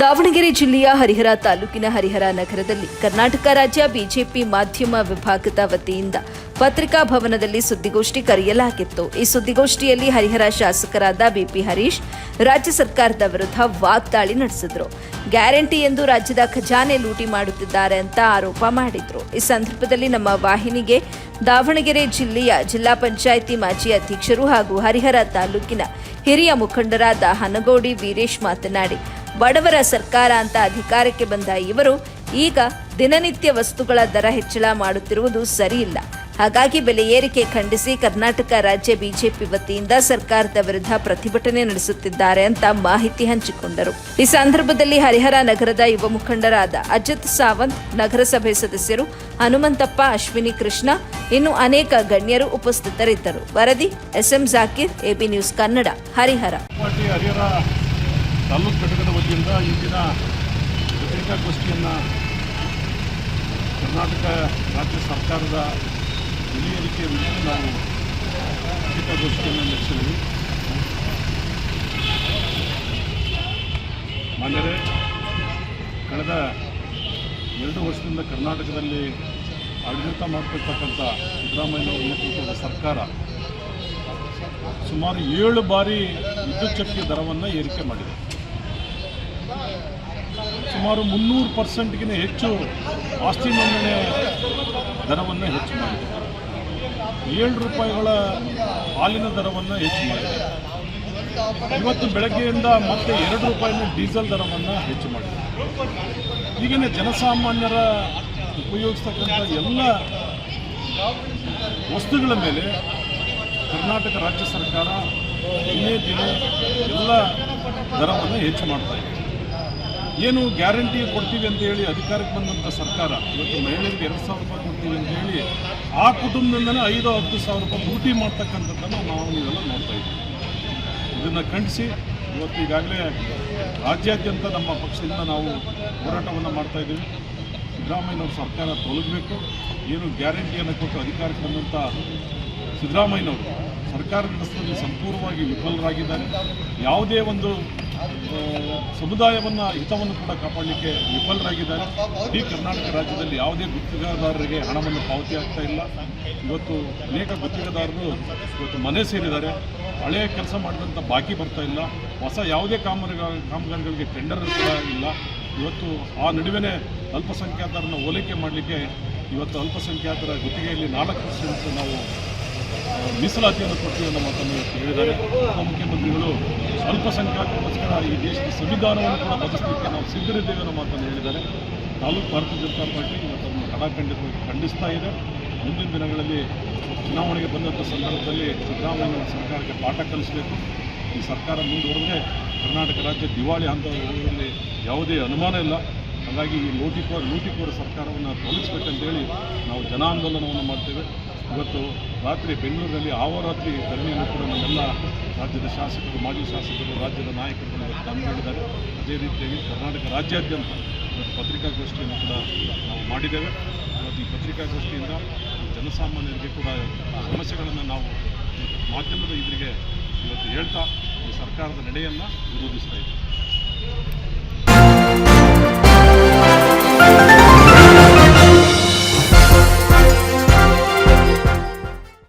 ದಾವಣಗೆರೆ ಜಿಲ್ಲೆಯ ಹರಿಹರ ತಾಲೂಕಿನ ಹರಿಹರ ನಗರದಲ್ಲಿ ಕರ್ನಾಟಕ ರಾಜ್ಯ ಬಿಜೆಪಿ ಮಾಧ್ಯಮ ವಿಭಾಗದ ವತಿಯಿಂದ ಪತ್ರಿಕಾ ಭವನದಲ್ಲಿ ಸುದ್ದಿಗೋಷ್ಠಿ ಕರೆಯಲಾಗಿತ್ತು. ಈ ಸುದ್ದಿಗೋಷ್ಠಿಯಲ್ಲಿ ಹರಿಹರ ಶಾಸಕರಾದ ಬಿಪಿ ಹರೀಶ್, ರಾಜ್ಯ ಸರ್ಕಾರದ ವಿರುದ್ಧ ವಾಗ್ದಾಳಿ ನಡೆಸಿದ್ರು. ಗ್ಯಾರಂಟಿ ಎಂದು ರಾಜ್ಯದ ಖಜಾನೆ ಲೂಟಿ ಮಾಡುತ್ತಿದ್ದಾರೆ ಅಂತ ಆರೋಪ ಮಾಡಿದ್ರು. ಈ ಸಂದರ್ಭದಲ್ಲಿ ನಮ್ಮ ವಾಹಿನಿಗೆ ದಾವಣಗೆರೆ ಜಿಲ್ಲೆಯ ಜಿಲ್ಲಾ ಪಂಚಾಯಿತಿ ಮಾಜಿ ಅಧ್ಯಕ್ಷರು ಹಾಗೂ ಹರಿಹರ ತಾಲೂಕಿನ ಹಿರಿಯ ಮುಖಂಡರಾದ ಹನಗೋಡಿ ವೀರೇಶ್ ಮಾತನಾಡಿ ಬಡವರ ಸರ್ಕಾರ ಅಂತ ಅಧಿಕಾರಕ್ಕೆ ಬಂದ ಇವರು ಈಗ ದಿನನಿತ್ಯ ವಸ್ತುಗಳ ದರ ಹೆಚ್ಚಳ ಮಾಡುತ್ತಿರುವುದು ಸರಿಯಿಲ್ಲ. ಹಾಗಾಗಿ ಬೆಲೆ ಏರಿಕೆ ಖಂಡಿಸಿ ಕರ್ನಾಟಕ ರಾಜ್ಯ ಬಿಜೆಪಿ ವತಿಯಿಂದ ಸರ್ಕಾರದ ವಿರುದ್ಧ ಪ್ರತಿಭಟನೆ ನಡೆಸುತ್ತಿದ್ದಾರೆ ಅಂತ ಮಾಹಿತಿ ಹಂಚಿಕೊಂಡರು. ಈ ಸಂದರ್ಭದಲ್ಲಿ ಹರಿಹರ ನಗರದ ಯುವ ಮುಖಂಡರಾದ ಅಜಿತ್ ಸಾವಂತ್, ನಗರಸಭೆ ಸದಸ್ಯರು ಹನುಮಂತಪ್ಪ, ಅಶ್ವಿನಿ ಕೃಷ್ಣ, ಇನ್ನು ಅನೇಕ ಗಣ್ಯರು ಉಪಸ್ಥಿತರಿದ್ದರು. ವರದಿ SM Zakir, AB news Kannada, Harihara. Harihara taluk ಘಟಕದ ವತಿಯಿಂದ ಇಂದಿನ ದಿನ ಪತ್ರಿಕಾಗೋಷ್ಠಿಯನ್ನು ಕರ್ನಾಟಕ ರಾಜ್ಯ ಸರ್ಕಾರದ ಬೆಲೆ ಏರಿಕೆ ವಿರುದ್ಧ ನಾವು ಪತ್ರಿಕಾಗೋಷ್ಠಿಯನ್ನು ನಡೆಸಿದ್ವಿ. ಮಾನ್ಯರೇ, ಕಳೆದ ಎರಡು ವರ್ಷದಿಂದ ಕರ್ನಾಟಕದಲ್ಲಿ ಆಡಳಿತ ಮಾಡ್ತಿರ್ತಕ್ಕಂಥ ಸಿದ್ದರಾಮಯ್ಯ ಅವರ ನೇತೃತ್ವದ ಸರ್ಕಾರ ಸುಮಾರು ಏಳು ಬಾರಿ ವಿದ್ಯುಚ್ಛಕ್ತಿ ದರವನ್ನು ಏರಿಕೆ ಮಾಡಿದೆ. ಸುಮಾರು ಮುನ್ನೂರು ಪರ್ಸೆಂಟ್ಗಿಂತ ಹೆಚ್ಚು ಆಸ್ತಿ ನೋಂದಣಿ ದರವನ್ನು ಹೆಚ್ಚು ಮಾಡಿದೆ. ಏಳು ರೂಪಾಯಿಗಳ ಹಾಲಿನ ದರವನ್ನು ಹೆಚ್ಚು ಮಾಡಿದೆ. ಇವತ್ತು ಬೆಳಗ್ಗೆಯಿಂದ ಮತ್ತೆ ಎರಡು ರೂಪಾಯಿನ ಡೀಸೆಲ್ ದರವನ್ನು ಹೆಚ್ಚು ಮಾಡಿದೆ. ಈಗಿನ ಜನಸಾಮಾನ್ಯರ ಉಪಯೋಗಿಸ್ತಕ್ಕಂಥ ಎಲ್ಲ ವಸ್ತುಗಳ ಮೇಲೆ ಕರ್ನಾಟಕ ರಾಜ್ಯ ಸರ್ಕಾರ ದಿನೇ ದಿನೇ ಎಲ್ಲ ದರವನ್ನು ಹೆಚ್ಚು ಮಾಡ್ತಾ ಇದೆ. ಏನು ಗ್ಯಾರಂಟಿ ಕೊಡ್ತೀವಿ ಅಂತ ಹೇಳಿ ಅಧಿಕಾರಕ್ಕೆ ಬಂದಂಥ ಸರ್ಕಾರ, ಇವತ್ತು ಮಹಿಳೆಯರಿಗೆ ಎರಡು ಸಾವಿರ ರೂಪಾಯಿ ಕೊಡ್ತೀವಿ ಅಂತ ಹೇಳಿ ಆ ಕುಟುಂಬದಿಂದನೇ ಐದು, ಹತ್ತು ಸಾವಿರ ರೂಪಾಯಿ ಲೂಟಿ ಮಾಡ್ತಕ್ಕಂಥದ್ದನ್ನು ನಾವು ಇವೆಲ್ಲ ನೋಡ್ತಾ ಇದ್ದೀವಿ. ಇದನ್ನು ಖಂಡಿಸಿ, ಇವತ್ತು ಈಗಾಗಲೇ ರಾಜ್ಯಾದ್ಯಂತ ನಮ್ಮ ಪಕ್ಷದಿಂದ ನಾವು ಹೋರಾಟವನ್ನು ಮಾಡ್ತಾ ಇದ್ದೀವಿ. ಸಿದ್ದರಾಮಯ್ಯನವ್ರ ಸರ್ಕಾರ ತೊಲಗಬೇಕು. ಏನು ಗ್ಯಾರಂಟಿಯನ್ನು ಕೊಟ್ಟು ಅಧಿಕಾರಕ್ಕೆ ಬಂದಂಥ ಸಿದ್ದರಾಮಯ್ಯನವರು ಸರ್ಕಾರ ಸಂಪೂರ್ಣವಾಗಿ ವಿಫಲರಾಗಿದ್ದಾರೆ. ಯಾವುದೇ ಒಂದು ಸಮುದಾಯವನ್ನು, ಹಿತವನ್ನು ಕೂಡ ಕಾಪಾಡಲಿಕ್ಕೆ ವಿಫಲರಾಗಿದ್ದಾರೆ. ಇಡೀ ಕರ್ನಾಟಕ ರಾಜ್ಯದಲ್ಲಿ ಯಾವುದೇ ಗುತ್ತಿಗೆದಾರರಿಗೆ ಹಣವನ್ನು ಪಾವತಿ ಆಗ್ತಾ ಇಲ್ಲ. ಇವತ್ತು ಅನೇಕ ಗುತ್ತಿಗೆದಾರರು ಇವತ್ತು ಮನೆ ಸೇರಿದ್ದಾರೆ. ಹಳೆಯ ಕೆಲಸ ಮಾಡಿದಂಥ ಬಾಕಿ ಬರ್ತಾ ಇಲ್ಲ. ಹೊಸ ಯಾವುದೇ ಕಾಮಗಾರಿ, ಕಾಮಗಾರಿಗಳಿಗೆ ಟೆಂಡರ್ ಕೂಡ ಇಲ್ಲ. ಇವತ್ತು ಆ ನಡುವೆ ಅಲ್ಪಸಂಖ್ಯಾತರನ್ನು ಹೋಲಿಕೆ ಮಾಡಲಿಕ್ಕೆ ಇವತ್ತು ಅಲ್ಪಸಂಖ್ಯಾತರ ಗುತ್ತಿಗೆಯಲ್ಲಿ ನಾಲ್ಕು ಪರ್ಸೆಂಟ್ ನಾವು ಮೀಸಲಾತಿಯನ್ನು ಕೊಡ್ತೀವಿ ಅನ್ನೋ ಮಾತನ್ನು ಇವತ್ತು ಹೇಳಿದ್ದಾರೆ ಉಪಮುಖ್ಯಮಂತ್ರಿಗಳು ಅಲ್ಪಸಂಖ್ಯಾತರಿಗೋಸ್ಕರ ಈ ದೇಶದ ಸಂವಿಧಾನವನ್ನು ಕೂಡ ಬದಲಿಸಲಿಕ್ಕೆ ನಾವು ಸಿದ್ಧರಿದ್ದೇವೆ ಅನ್ನೋ ಮಾತನ್ನು ಹೇಳಿದ್ದಾರೆ. ತಾಲೂಕು ಭಾರತೀಯ ಜನತಾ ಪಾರ್ಟಿ ಇವತ್ತನ್ನು ಕಡಾಖಂಡಿತವಾಗಿ ಖಂಡಿಸ್ತಾ ಇದೆ. ಮುಂದಿನ ದಿನಗಳಲ್ಲಿ ಚುನಾವಣೆಗೆ ಬಂದಂಥ ಸಂದರ್ಭದಲ್ಲಿ ಸಿದ್ದರಾಮಯ್ಯ ಸರ್ಕಾರಕ್ಕೆ ಪಾಠ ಕಲಿಸಬೇಕು. ಈ ಸರ್ಕಾರ ಮುಂದುವರೆದ್ರೆ ಕರ್ನಾಟಕ ರಾಜ್ಯ ದಿವಾಳಿ ಹೋಗುವುದರಲ್ಲಿ ಯಾವುದೇ ಅನುಮಾನ ಇಲ್ಲ. ಹಾಗಾಗಿ ಈ ಲೂಟಿಕೋರ ಲೂಟಿಕೋರ ಸರ್ಕಾರವನ್ನು ತೊಲಗಿಸ್ಬೇಕಂತೇಳಿ ನಾವು ಜನಾಂದೋಲನವನ್ನು ಮಾಡ್ತೇವೆ. ಇವತ್ತು ರಾತ್ರಿ ಬೆಂಗಳೂರಿನಲ್ಲಿ ಆವರಾತ್ರಿ ಧರಣಿಯನ್ನು ಕೂಡ ನಮ್ಮೆಲ್ಲ ರಾಜ್ಯದ ಶಾಸಕರು, ಮಾಜಿ ಶಾಸಕರು, ರಾಜ್ಯದ ನಾಯಕರು ಇವತ್ತು ಅದೇ ರೀತಿಯಾಗಿ ಕರ್ನಾಟಕ ರಾಜ್ಯಾದ್ಯಂತ ಇವತ್ತು ಪತ್ರಿಕಾಗೋಷ್ಠಿಯನ್ನು ಕೂಡ ನಾವು ಮಾಡಿದ್ದೇವೆ. ಇವತ್ತು ಈ ಪತ್ರಿಕಾಗೋಷ್ಠಿಯಿಂದ ಜನಸಾಮಾನ್ಯರಿಗೆ ಕೂಡ ಸಮಸ್ಯೆಗಳನ್ನು ನಾವು ಮಾಧ್ಯಮದ ಇದರಿಗೆ ಇವತ್ತು ಹೇಳ್ತಾ, ಈ ಸರ್ಕಾರದ ನಡೆಯನ್ನು ವಿರೋಧಿಸ್ತಾ ಇದ್ದೀವಿ.